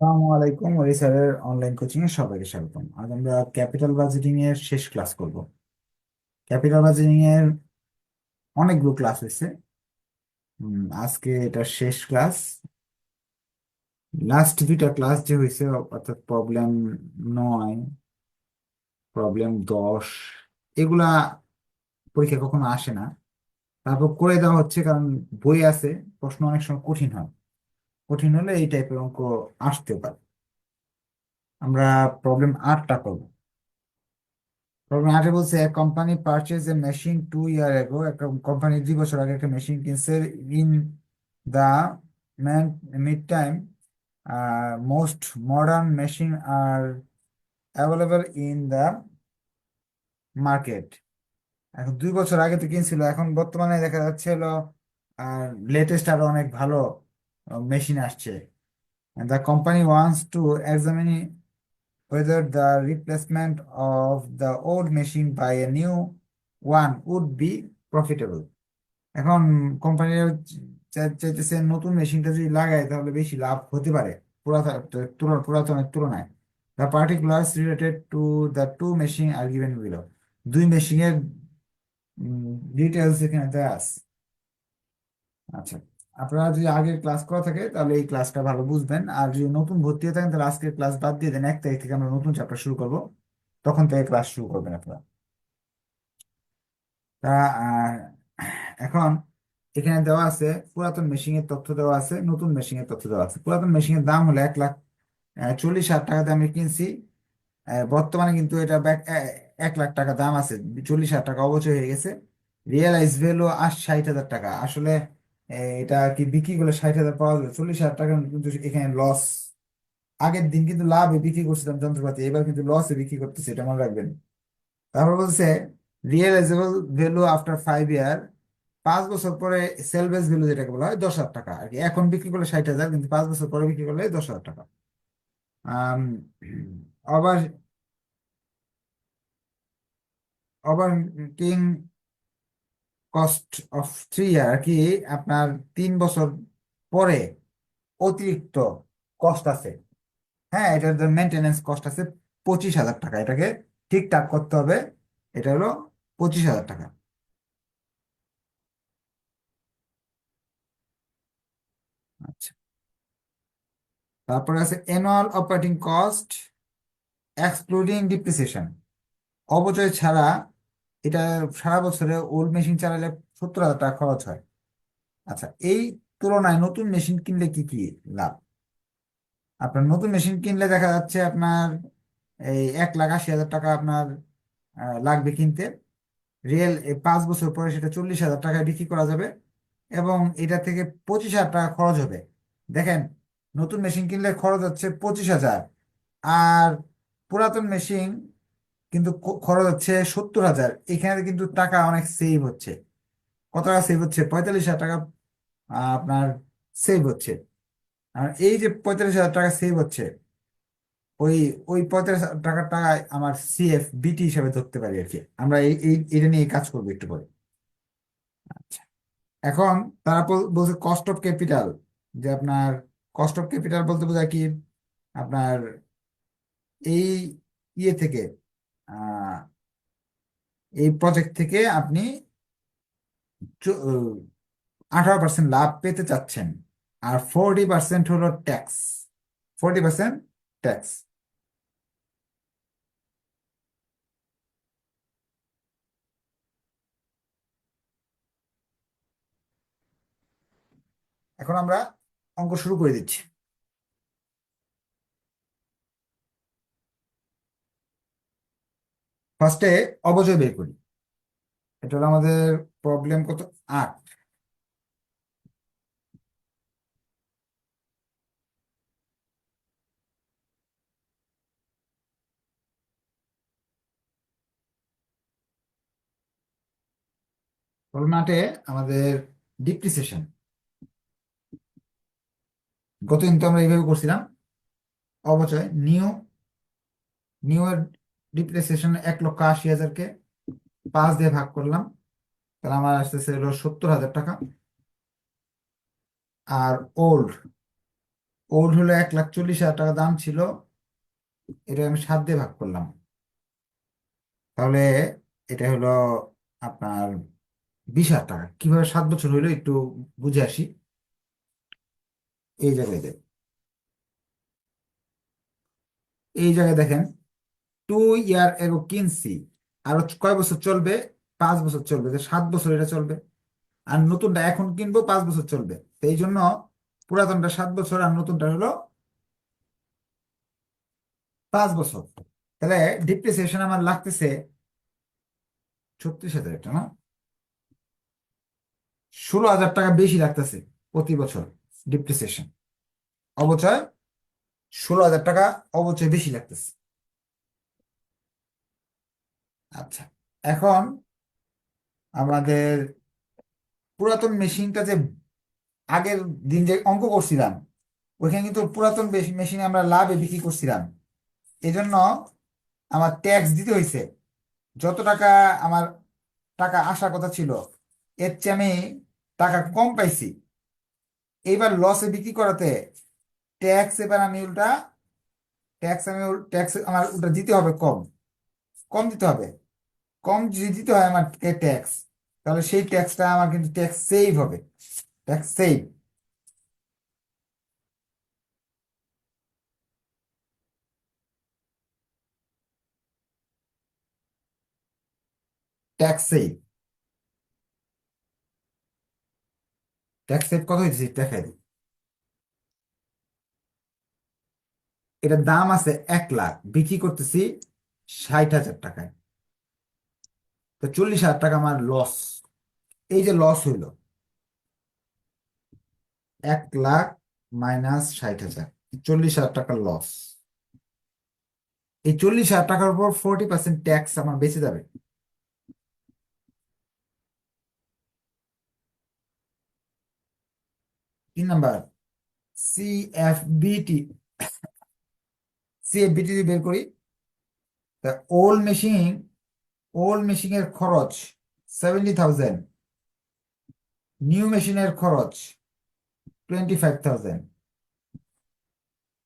আসসালামু আলাইকুম। স্যারের অনলাইন কোচিং এ সবাইকে স্বাগতম। আজ আমরা ক্যাপিটাল বাজেটিং এর শেষ ক্লাস করব। ক্যাপিটাল বাজেটিং এর অনেকগুলো ক্লাস হয়েছে। আজকে এটা শেষ ক্লাস লাস্ট দুইটা ক্লাস যে হয়েছে, অর্থাৎ প্রবলেম নয় প্রবলেম দশ, এগুলা পরীক্ষা কখনো আসে না। তারপর করে দেওয়া হচ্ছে কারণ বই আছে, প্রশ্ন অনেক সময় কঠিন হয়। কঠিন হলে এই টাইপের অঙ্ক আসতে পারে। আমরা প্রবলেম আটটা করব। প্রবলেম আটে বলছে এক company purchase a machine two year ago একটা কোম্পানি দুই বছর আগে একটা মেশিন কিনছে in the mid time most modern machine are available in the market এখন দুই বছর আগে তো কিনছিল, এখন বর্তমানে দেখা যাচ্ছে হলো লেটেস্ট আরও অনেক ভালো মেশিন আসছে। The company wants to examine whether the replacement of the old machine by a new one would be profitable. এখন কোম্পানি চাইতেছে নতুন মেশিনটা যদি লাগায়, তাহলে বেশি লাভ হতে পারে। পুরাতন পুরাতনের তুলনায়। The particulars related to the two machine are given below দুই মেশিনের ডিটেলস এখানে দেওয়া আছে। আচ্ছা। আপনারা যদি আগের ক্লাস করা থাকে, তাহলে এই ক্লাসটা ভালো বুঝবেন। আর যদি নতুন ভর্তি হয়ে থাকেন, তাহলে আজকের ক্লাস বাদ দিয়ে দেন। এক তারিখ থেকে আমরা নতুন চ্যাপ্টার শুরু করব। তখন থেকে ক্লাস শুরু করবেন আপনারা। তা এখন এখানে দেওয়া আছে, পুরাতন মেশিন এর তথ্য দেওয়া আছে, নতুন মেশিন এর তথ্য দেওয়া আছে। পুরাতন মেশিন এর দাম হলো এক লাখ চল্লিশ হাজার টাকাতে আমি কিনছি। বর্তমানে কিন্তু এটা ব্যাক এক লাখ টাকা দাম আছে। চল্লিশ হাজার টাকা অবচয় হয়ে গেছে। রিয়েলাইজ ভ্যালু আশ ষাট হাজার টাকা। আসলে এটা কি বিক্রি করলে ষাট হাজার পাওয়া যাবে? চল্লিশ হাজার টাকা কিন্তু এখানে লস আগের দিন কিন্তু লাভে বিক্রি করছিলাম যন্ত্রপাতি এবার কিন্তু লসে বিক্রি করতেছে এটা মনে রাখবেন। তারপর বলছে realisable value after five year পাঁচ বছর পরে সেলভেজ ভ্যালু যেটাকে বলা হয় দশ হাজার টাকা। আর কি এখন বিক্রি করলে ষাট হাজার কিন্তু পাঁচ বছর পরে বিক্রি করলে দশ হাজার টাকা। আম, আবার operating cost of three year কি আপনার তিন বছর পরে অতিরিক্ত কস্ট আছে? হ্যাঁ এটার যে মেনটেনেন্স কস্ট আছে পঁচিশ হাজার টাকা। এটাকে ঠিকঠাক করতে হবে, এটা হলো পঁচিশ হাজার টাকা। আচ্ছা। তারপরে আছে annual operating cost excluding depreciation অবচয় ছাড়া এটা সারা বছরে ওল্ড মেশিন চালালে সত্তর হাজার টাকা খরচ হয়। আচ্ছা এই তুলনায় নতুন মেশিন কিনলে কি কি লাভ? আপনার নতুন মেশিন কিনলে দেখা যাচ্ছে আপনার এই এক লাখ আশি হাজার টাকা আপনার লাগবে কিনতে। রিয়েল পাঁচ বছর পরে সেটা চল্লিশ হাজার টাকায় বিক্রি করা যাবে এবং এটা থেকে পঁচিশ হাজার টাকা খরচ হবে। দেখেন, নতুন মেশিন কিনলে খরচ হচ্ছে পঁচিশ হাজার। আর পুরাতন মেশিন কিন্তু খরচ হচ্ছে সত্তর হাজার। এখানে কিন্তু টাকা অনেক সেভ হচ্ছে। কত টাকা সেভ হচ্ছে? পঁয়তাল্লিশ হাজার টাকা আপনার সেভ হচ্ছে। আর এই যে পঁয়তাল্লিশ হাজার টাকা সেভ হচ্ছে, ওই ওই পঁয়তাল্লিশ হাজার টাকার টাকায় আমার সিএফ বিটি হিসাবে ধরতে পারি আর কি। আমরা এই এটা নিয়ে কাজ করব একটু পরে। আচ্ছা। এখন তারা বল- বলছে কস্ট অফ ক্যাপিটাল যে আপনার কস্ট অফ ক্যাপিটাল বলতে বোঝায় কি? আপনার এই ইয়ে থেকে এই প্রজেক্ট থেকে আপনি আঠারো পার্সেন্ট লাভ পেতে চাচ্ছেন। আর ফোরটি পার্সেন্ট হলো ট্যাক্স ফোরটি পার্সেন্ট ট্যাক্স এখন আমরা অঙ্ক শুরু করে দিচ্ছি। ফার্স্টে অবচয় বের করি। এটা হলো আমাদের প্রবলেম কত? আট। প্রবলেম আমাদের ডিপ্রিসিয়েশন গতদিন তো আমরা এইভাবে করছিলাম। অবচয় নিউ নিউ এর ডিপ্রিসিয়েশন এক লক্ষ আশি হাজারকে পাঁচ দিয়ে ভাগ করলাম, তাহলে আমার আসতেছে হলো সত্তর হাজার টাকা। আর ওল্ড ওল্ড হলো এক লাখ চল্লিশ হাজার টাকা দাম ছিল, এটা আমি সাত দিয়ে ভাগ করলাম। তাহলে এটা হলো আপনার বিশ হাজার টাকা। কীভাবে সাত বছর হইল একটু বুঝে আসি। এই জায়গায় দেখ এই জায়গায় দেখেন টু ইয়ার এগো কিনছি আরও কয় বছর চলবে? পাঁচ বছর চলবে। যে সাত বছর এটা চলবে। আর নতুনটা এখন কিনবো, পাঁচ বছর চলবে। এই জন্য পুরাতনটা সাত বছর আর নতুনটা হলো পাঁচ বছর। তাহলে ডিপ্রিসিয়েশন আমার লাগতেছে ছত্রিশ হাজার এটা না? ষোলো হাজার টাকা বেশি লাগতেছে প্রতি বছর ডিপ্রিসিয়েশন অবচয় ষোলো হাজার টাকা অবচয় বেশি লাগতেছে। আচ্ছা এখন আমাদের পুরাতন মেশিনটা যে আগের দিন যে অঙ্ক করছিলাম, ওইখানে কিন্তু পুরাতন মেশিনে আমরা লাভে বিক্রি করছিলাম। এজন্য আমার ট্যাক্স দিতে হয়েছে যত টাকা আমার টাকা আসার কথা ছিল, এর চেয়ে আমি টাকা কম পাইছি। এইবার লসে বিক্রি করাতে ট্যাক্স এবার আমি উল্টা ট্যাক্স আমি ট্যাক্স আমার উল্টা দিতে হবে কম। কম দিতে হবে। কম যদি দিতে হয় আমার ট্যাক্স তাহলে সেই ট্যাক্সটা আমার কিন্তু ট্যাক্স সেভ হবে। Tax save tax tax save এটার দাম আছে এক লাখ। বিক্রি করতেছি ষাট হাজার টাকায়। তো চল্লিশ হাজার টাকা আমার লস এই যে লস হইল, এক লাখ মাইনাস ষাট হাজার, চল্লিশ হাজার টাকার লস এই চল্লিশ হাজার টাকার উপর ফোরটি পার্সেন্ট ট্যাক্স আমার বেঁচে যাবে। তিন নাম্বার সিএফবিটি সিএফবিটি বের করি। তা ওল্ড মেশিন ওল্ড মেশিনের খরচ সেভেন্টি থাউজেন্ড নিউ মেশিনের খরচ টোয়েন্টি ফাইভ থাউজেন্ড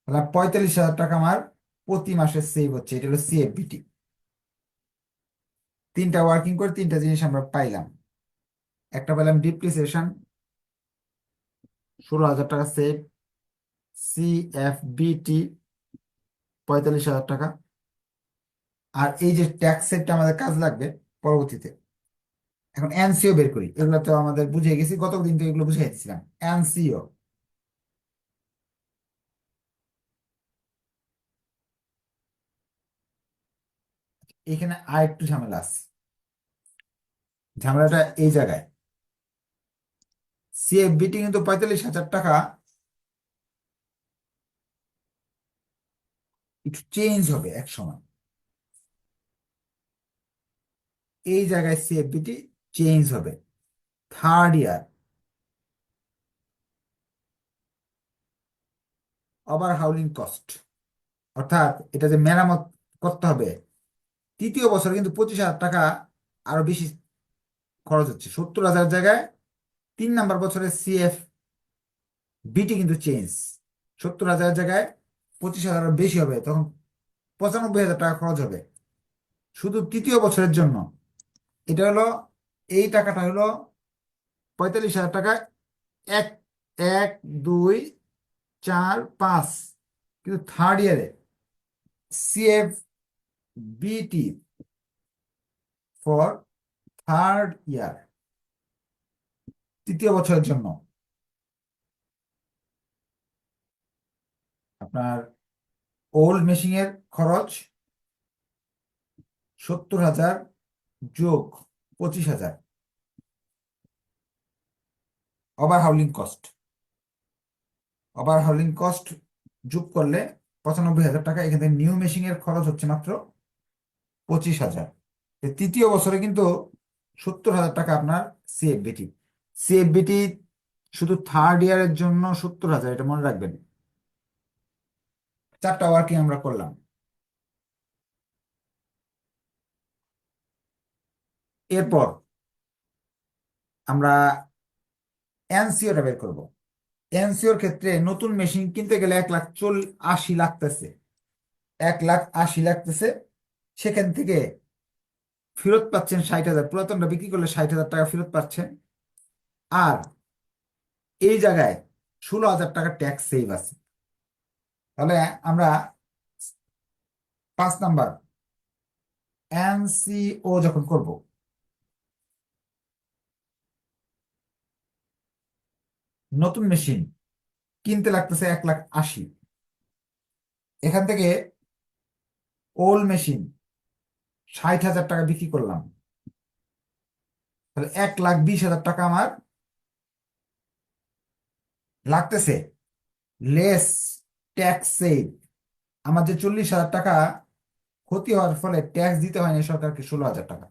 তাহলে পঁয়তাল্লিশ হাজার টাকা আমার প্রতি মাসে সেভ হচ্ছে, এটা হলো সিএফবিটি তিনটা ওয়ার্কিং করে তিনটা জিনিস আমরা পাইলাম। একটা পেলাম ডিপ্রিসিয়েশন ষোলো হাজার টাকা সেভ সিএফবিটি পঁয়তাল্লিশ হাজার টাকা। আর এই যে ট্যাক্স সেটটা আমাদের কাজ লাগবে পরবর্তীতে। এখন এনসিও বের করি, এগুলো তো আমাদের বুঝে গেছি গত দিন তো এগুলো বুঝে দিচ্ছিলাম এনসিও এখানে আর একটু ঝামেলা আছে। ঝামেলাটা এই জায়গায়। সিএফবিটি কিন্তু পঁয়তাল্লিশ হাজার টাকা। একটু চেঞ্জ হবে এক সময়। এই জায়গায় সিএফবিটি চেঞ্জ হবে। Third year overhauling cost অর্থাৎ এটা যে মেরামত করতে হবে, তৃতীয় বছর কিন্তু পঁচিশ হাজার টাকা আরও বেশি খরচ হচ্ছে। সত্তর হাজার জায়গায় তিন নাম্বার বছরে সিএফ বিটি কিন্তু চেঞ্জ সত্তর হাজার জায়গায় পঁচিশ হাজার বেশি হবে, তখন পঁচানব্বই হাজার টাকা খরচ হবে। শুধু তৃতীয় বছরের জন্য। এটা হলো, এই টাকাটা হলো পঁয়তাল্লিশ হাজার টাকা এক এক, দুই, চার, পাঁচ। কিন্তু থার্ড ইয়ারে সিএফ বিটি ফর থার্ড ইয়ার তৃতীয় বছরের জন্য। আপনার ওল্ড মেশিনের খরচ সত্তর হাজার যোগ পঁচিশ হাজার। Overhauling cost overhauling cost যোগ করলে পঁচানব্বই হাজার টাকা। এখানে নিউ মেশিনের খরচ হচ্ছে মাত্র পঁচিশ হাজার। তৃতীয় বছরে কিন্তু সত্তর হাজার টাকা আপনার সিএফবিটি সিএফবিটি শুধু থার্ড ইয়ারের জন্য সত্তর হাজার, এটা মনে রাখবেন। চারটা ওয়ার্কিং আমরা করলাম। এরপর আমরা এনসিওটা বের করব। এনসিওর ক্ষেত্রে নতুন মেশিন কিনতে গেলে এক লাখ চল, আশি লাগতেছে। এক লাখ আশি লাগতেছে। সেখান থেকে ফেরত পাচ্ছেন ষাট হাজার। পুরাতনটা বিক্রি করলে ষাট হাজার টাকা ফেরত পাচ্ছেন। আর এই জায়গায় ষোলো হাজার টাকা ট্যাক্স সেভ আছে। তাহলে আমরা পাঁচ নাম্বার এনসিও যখন করব নতুন মেশিন কিনতে লাগতেছে এক লাখ আশি। এখান থেকে ওল্ড মেশিন ষাট হাজার টাকা বিক্রি করলাম। তাহলে এক লাখ বিশ হাজার টাকা আমার লাগতেছে। লেস ট্যাক্স সেভ আমার যে চল্লিশ হাজার টাকা ক্ষতি হওয়ার ফলে ট্যাক্স দিতে হয়নি সরকারকে ষোলো হাজার টাকা।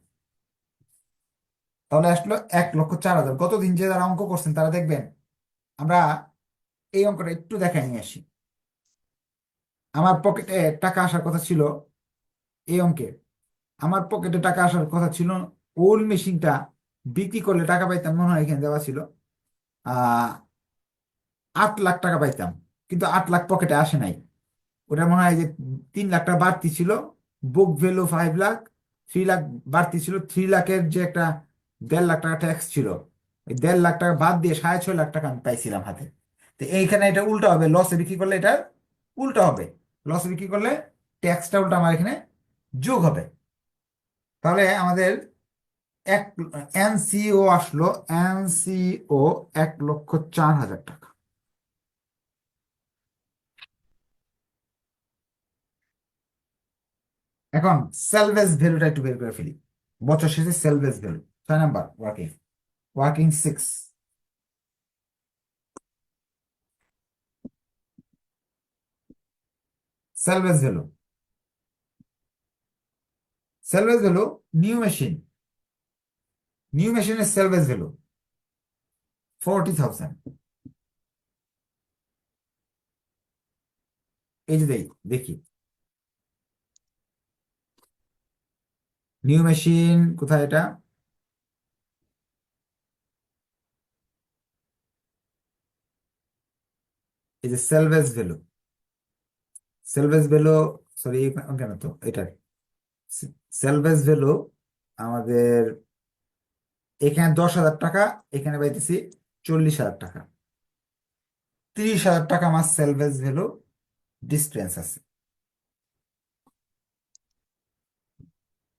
তাহলে আসলো এক লক্ষ চার হাজার। গতদিন যে যারা অঙ্ক করছেন তারা দেখবেন আমরা এই অঙ্কটা একটু দেখাই নিয়ে আসি। আমার পকেটে টাকা আসার কথা ছিল এই অঙ্কে। আমার পকেটে টাকা আসার কথা ছিল ওল্ড মেশিনটা বিক্রি করলে টাকা পাইতাম মনে হয় এখানে দেওয়া ছিল। আট লাখ টাকা পাইতাম, কিন্তু আট লাখ পকেটে আসে নাই। ওটা মনে হয় যে তিন লাখ টাকা বাড়তি ছিল book value five lakh three lakh বাড়তি ছিল থ্রি লাখের যে একটা দেড় লাখ টাকা ট্যাক্স ছিল। দেড় লাখ টাকা বাদ দিয়ে সাড়ে ছয় লাখ টাকা আমি পাইছিলাম হাতে। তো এইখানে এটা উল্টো হবে লসে বিক্রি করলে এটা উল্টো হবে। লসে বিক্রি করলে ট্যাক্সটা উল্টো আমার এখানে যোগ হবে। তাহলে আমাদের এক, এনসিও আসলো, এনসিও এক লক্ষ চার হাজার টাকা। এখন সেলভেজ ভ্যালুটা একটু বের করে ফেলি। বছর শেষে সেলভেজ ভ্যালু ছয় number working working six salvage value salvage value new machine new মেশিনের সেলভেজ ভ্যালু ফোরটি থাউজেন্ড এই যে দেই দেখি। নিউ মেশিন কোথায় এটা? এই যে salvage value salvage value sorry কেন তো এটার। সেলভেজ ভ্যালু আমাদের এখানে দশ হাজার টাকা, এখানে পাইতেছি চল্লিশ হাজার টাকা। তিরিশ হাজার টাকা আমার সেলভেজ ভ্যালু ডিস্টেন্স আছে।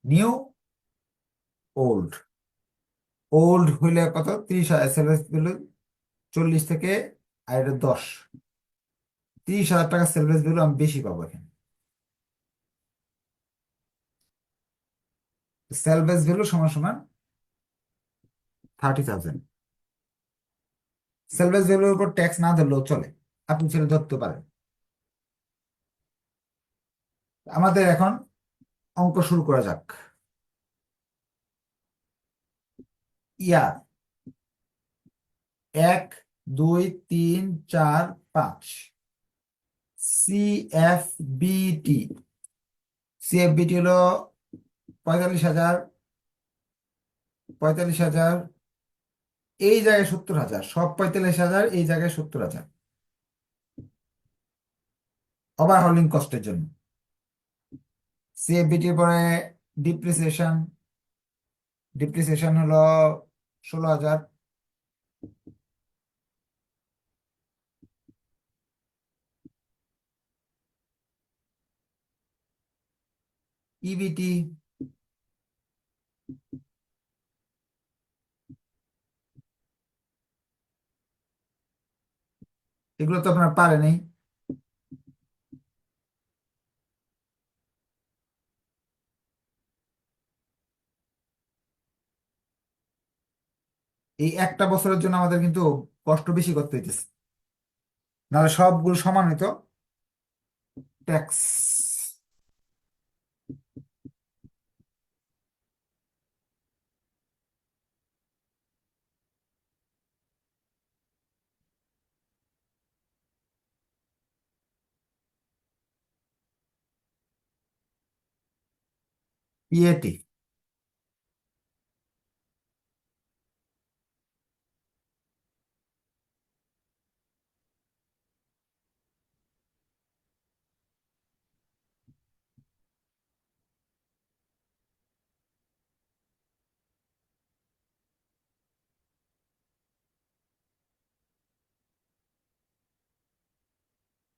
নিউ ওল্ড ওল্ড হইলে কত? তিরিশ সেলভেজ ভ্যালু চল্লিশ থেকে, আর এটা দশ। তিরিশ হাজার টাকা সেলভেজ ভ্যালু আমি বেশি পাবো এখানে। সেলভেজ ভ্যালু সমান সমান থার্টি থাউজেন্ড। সেলভেজ ভ্যালুর উপর ট্যাক্স না ধরলেও চলে, আপনি ধরতে পারেন। আমাদের এখন অঙ্ক শুরু করা যাক। ইয়া, এক, দুই, তিন, চার, পাঁচ। সিএফবিটি সিএফবিটি হলো পঁয়তাল্লিশ হাজার পঁয়তাল্লিশ হাজার, এই জায়গায় সত্তর হাজার, সব পঁয়তাল্লিশ হাজার, এই জায়গায় সত্তর হাজার। ওভারহলিং কস্টের জন্য। সিএফবিটির পরে ডিপ্রিসিয়েশন ডিপ্রিসিয়েশন হলো ষোলো হাজার। ইবিটি এগুলো তো আপনার পারেনি এই একটা বছরের জন্য আমাদের কিন্তু কষ্ট বেশি করতে হইতেছে। নাহলে সবগুলো সমান হইতো। Tax ieti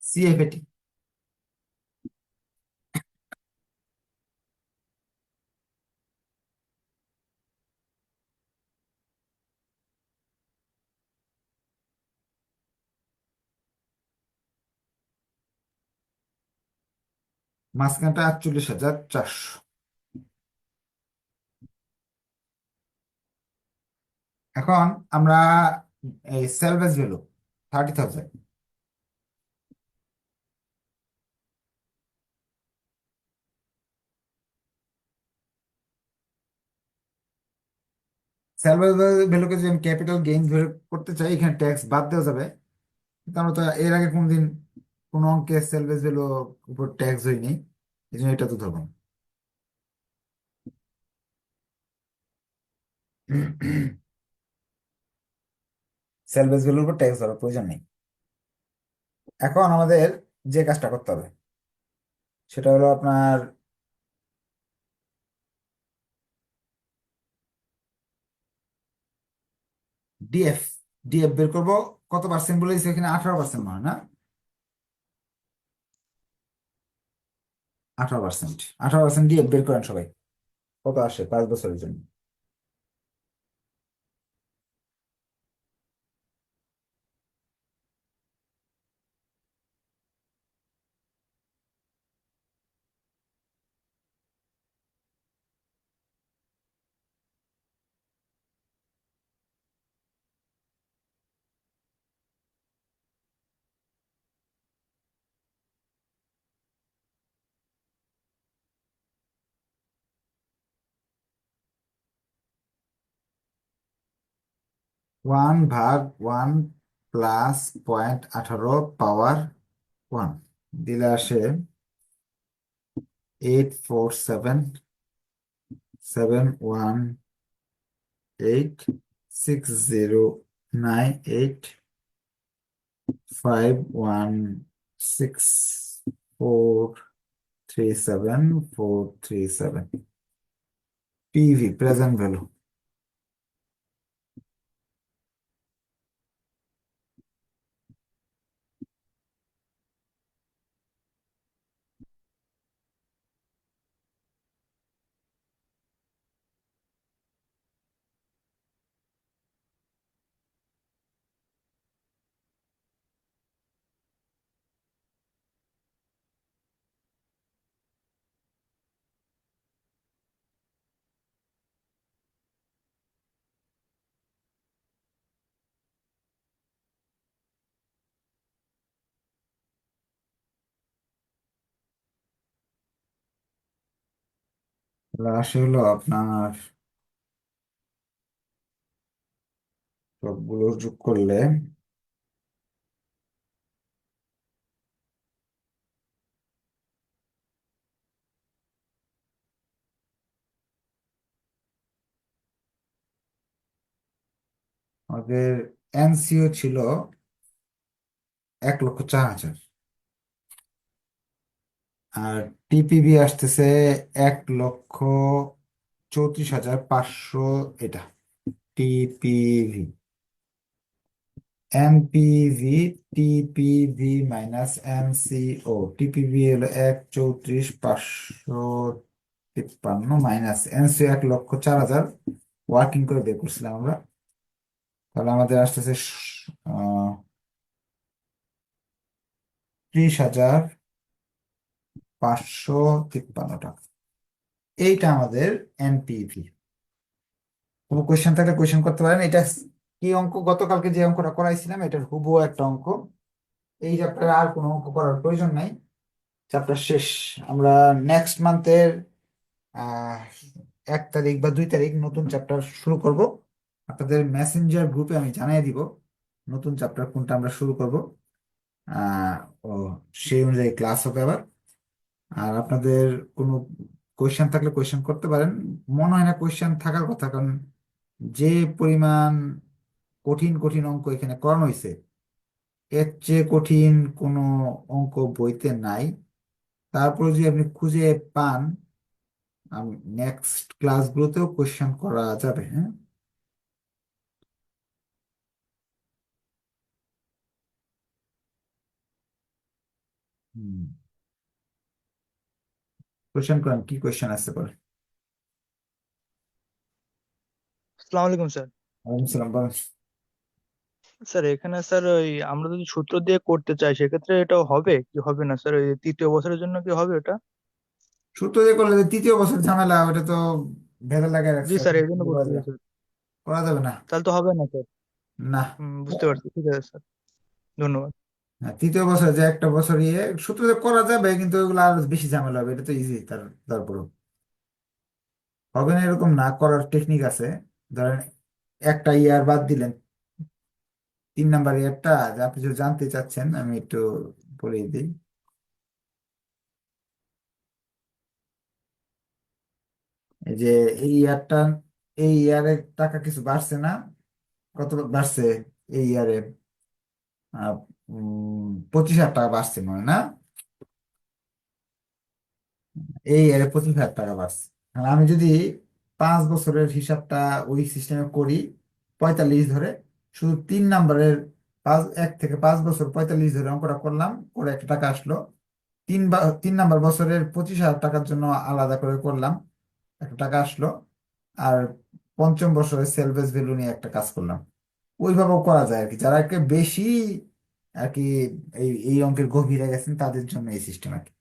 C F T মাঝখানটা আটচল্লিশ হাজার চারশো। এখন আমরা এই salvage value thirty thousand salvage ভ্যালুকে যদি আমি ক্যাপিটাল গেইন করতে চাই, এখানে ট্যাক্স বাদ দেওয়া যাবে। কিন্তু আমরা তো এর আগে কোনদিন কোনো অঙ্কে সেলভেজ ভ্যালু উপর ট্যাক্স হয়নি, এই জন্য এটা তো ধরবো। সেলভেজ ভ্যালুর উপর ট্যাক্স ধরার প্রয়োজন নেই এখন আমাদের যে কাজটা করতে হবে, সেটা হলো আপনার ডিএফ ডিএফ বের করব, কত পার্সেন্ট বলে দিচ্ছে এখানে আঠারো পার্সেন্ট মানে না আঠারো পার্সেন্ট আঠারো পার্সেন্ট দিয়ে বের করেন সবাই। কত আসে? পাঁচ বছরের জন্য। ওয়ান ভাগ ওয়ান প্লাস পয়েন্ট আঠারো পাওয়ার ওয়ান। দিলে আসে eight four seven seven one eight six zero nine eight, five one six four three seven, four three seven. PV present value আসে হলো আপনার সবগুলো যোগ করলে আমাদের এনসিও ছিল এক লক্ষ চার হাজার। আর টিপিবি আসতেছে এক লক্ষ চৌত্রিশ হাজার পাঁচশো এটা, TPV. NPV TPV minus NCO TPV হলো এক চৌত্রিশ পাঁচশো তিপ্পান্ন মাইনাস এনসিও এক লক্ষ চার হাজার। ওয়ার্কিং করে বের করছিলাম আমরা। তাহলে আমাদের আসতেছে ত্রিশ হাজার পাঁচশো তিপ্পান্ন টাকা। এইটা আমাদের এনপিভি কোনো কোয়েশ্চেন থাকলে কোয়েশ্চেন করতে পারেন। এটা কি অঙ্ক? গতকালকে যে অঙ্কটা করাইছিলাম, এটার হুবহু একটা অঙ্ক। এই চ্যাপ্টারে আর কোনো অঙ্ক করার প্রয়োজন নাই। চ্যাপ্টার শেষ। আমরা নেক্সট মান্থের এক তারিখ বা দুই তারিখ নতুন চ্যাপ্টার শুরু করব। আপনাদের মেসেঞ্জার গ্রুপে আমি জানিয়ে দিব নতুন চ্যাপ্টার কোনটা আমরা শুরু করব। ও, সেই অনুযায়ী ক্লাস হবে আবার। আর আপনাদের কোনো কোয়েশ্চেন থাকলে কোয়েশ্চেন করতে পারেন। মনে হয় না কোয়েশ্চেন থাকার কথা, কারণ যে পরিমাণ কঠিন কঠিন অঙ্ক এখানে করানো হয়েছে, এর চেয়ে কঠিন কোনো অঙ্ক বইতে নাই। তারপরে যদি আপনি খুঁজে পান নেক্সট ক্লাসগুলোতেও কোয়েশ্চেন করা যাবে হ্যাঁ? হুম। কোয়েশ্চেন করেন কি কোয়েশ্চেন আছে বলে আসসালামু আলাইকুম স্যার। ওয়ালাইকুম সালাম স্যার এখানে স্যার ওই আমরা যদি সূত্র দিয়ে করতে চাই সেক্ষেত্রে এটা হবে কি? হবে না স্যার? ওই তৃতীয় বছরের জন্য কি হবে ওটা? সূত্র দিয়ে করলে যে তৃতীয় বছর ঝামেলা ওটা তো ভেজাল লাগে জি স্যার এই জন্য চাই স্যার। করা যাবে না? তাহলে তো হবে না স্যার। না। হুম বুঝতে পারছি। ঠিক আছে স্যার। ধন্যবাদ। তৃতীয় বছর যে একটা বছর ইয়ে সূত্র করা যাবে, কিন্তু ওগুলো আরও বেশি ঝামেলা হবে, এটা তো ইজি তার, তারপরেও। হবে না এরকম না করার টেকনিক আছে, ধরেন একটা ইয়ার বাদ দিলেন, তিন নাম্বার ইয়ারটা যে যদি জানতে চাচ্ছেন, আমি একটু বলে দিই। যে এই ইয়ারটা এই ইয়ারের টাকা কিছু বাড়ছে না, কত বাড়ছে এই ইয়ারে পঁচিশ হাজার টাকা বাড়ছে মনে না? এই ইয়ারে পঁচিশ হাজার টাকা বাড়ছে। আর আমি যদি পাঁচ বছরের হিসাবটা ওই সিস্টেমে করি, পঁয়তাল্লিশ ধরে, শুধু তিন নাম্বারের পাঁচ, এক থেকে পাঁচ বছর পঁয়তাল্লিশ ধরে অঙ্কটা করলাম, করে একটা টাকা আসলো। তিন বা, তিন নাম্বার বছরের পঁচিশ হাজার টাকার জন্য আলাদা করে করলাম, একটা টাকা আসলো। আর পঞ্চম বছরের সেলভেজ ভ্যালু নিয়ে একটা কাজ করলাম। ওইভাবেও করা যায় আর কি। যারা একটু বেশি আর কি এই এই অঙ্কের গভীরে গেছেন, তাদের জন্য এই সিস্টেম আর কি।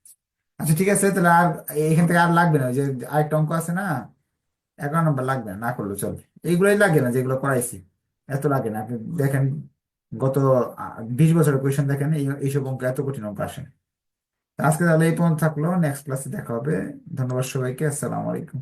আচ্ছা ঠিক আছে, তাহলে আর এখান থেকে আর লাগবে না, ওই যে আরেকটা অঙ্ক আছে না, এগারো নম্বর লাগবে না না করলে চলবে। এইগুলোই লাগে না যেগুলো করাইছি, এত লাগে না। আপনি দেখেন, গত বিশ বছরের কোয়েশন দেখেন, এই, এইসব অঙ্ক এত কঠিন অঙ্ক আসে আজকে তাহলে এই পর্যন্ত থাকল নেক্সট ক্লাসে দেখা হবে। ধন্যবাদ সবাইকে, আসসালামু আলাইকুম।